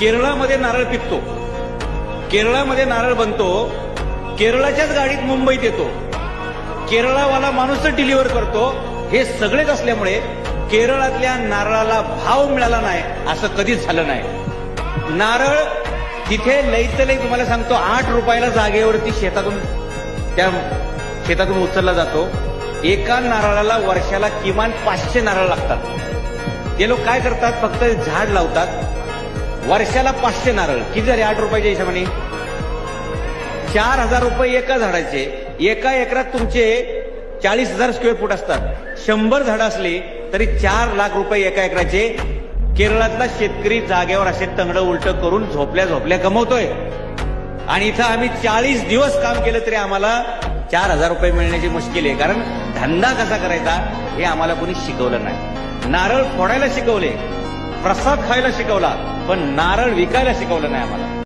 केरळामध्ये नारळ पिकतो. केरळामध्ये नारळ बनतो. केरळाच्याच गाडीत मुंबईत येतो. केरळावाला माणूसच डिलिव्हर करतो. हे सगळेच असल्यामुळे केरळातल्या नारळाला भाव मिळाला नाही असं कधीच झालं नाही. नारळ तिथे लईतलई तुम्हाला सांगतो आठ रुपयाला जागेवरती शेतातून त्या शेतातून उचलला जातो. एका नारळाला वर्षाला किमान पाचशे नारळ लागतात. ते लोक काय करतात? फक्त झाड लावतात. वर्षाला पाचशे नारळ. किती झाले? आठ रुपयाच्या हिशोबाने. चार हजार रुपये एका झाडाचे. एका एकरात तुमचे चाळीस हजार स्क्वेअर फूट असतात. शंभर झाडं असली तरी चार लाख रुपये एका एकराचे. केरळातला शेतकरी जागेवर असे तंगडं उलट करून झोपल्या झोपल्या कमवतोय. आणि इथं आम्ही चाळीस दिवस काम केलं तरी आम्हाला चार हजार रुपये मिळण्याची मुश्किल आहे. कारण धंदा कसा करायचा हे आम्हाला कोणी शिकवलं नाही. नारळ फोडायला शिकवले. प्रसाद खायला शिकवला पण नारळ विकायला शिकवलं नाही आम्हाला.